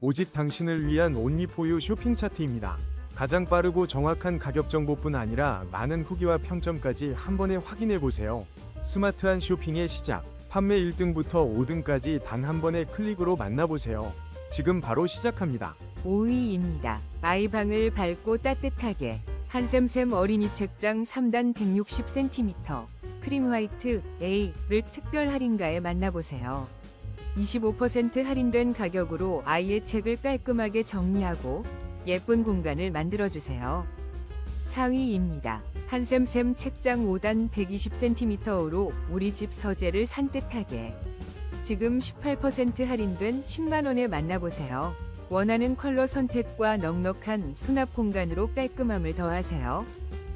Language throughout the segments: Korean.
오직 당신을 위한 온리포유 쇼핑 차트입니다. 가장 빠르고 정확한 가격 정보뿐 아니라 많은 후기와 평점까지 한 번에 확인해 보세요. 스마트한 쇼핑의 시작. 판매 1등부터 5등까지 단 한 번의 클릭으로 만나보세요. 지금 바로 시작합니다. 5위입니다. 아이방을 밝고 따뜻하게 한샘샘 어린이 책장 3단 160cm 크림 화이트 A를 특별 할인가에 만나보세요. 25% 할인된 가격으로 아이의 책을 깔끔하게 정리하고 예쁜 공간을 만들어주세요. 4위입니다. 한샘샘 책장 5단 120cm로 우리 집 서재를 산뜻하게 지금 18% 할인된 10만원에 만나보세요. 원하는 컬러 선택과 넉넉한 수납 공간으로 깔끔함을 더하세요.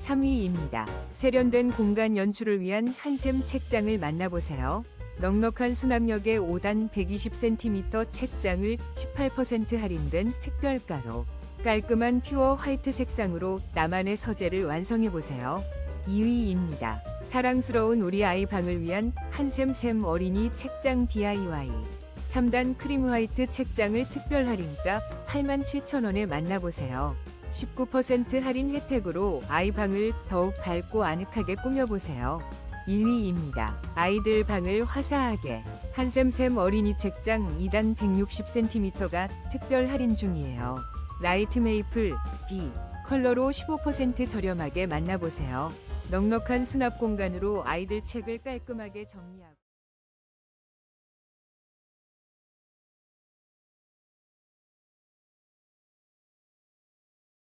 3위입니다. 세련된 공간 연출을 위한 한샘 책장을 만나보세요. 넉넉한 수납력의 5단 120cm 책장을 18% 할인된 특별가로 깔끔한 퓨어 화이트 색상으로 나만의 서재를 완성해보세요. 2위입니다. 사랑스러운 우리 아이 방을 위한 한샘샘 어린이 책장 DIY 3단 크림 화이트 책장을 특별 할인가 87,000원에 만나보세요. 19% 할인 혜택으로 아이 방을 더욱 밝고 아늑하게 꾸며보세요. 1위입니다. 아이들 방을 화사하게 한샘샘 어린이 책장 2단 160cm가 특별 할인 중이에요. 라이트 메이플 B 컬러로 15% 저렴하게 만나보세요. 넉넉한 수납 공간으로 아이들 책을 깔끔하게 정리하고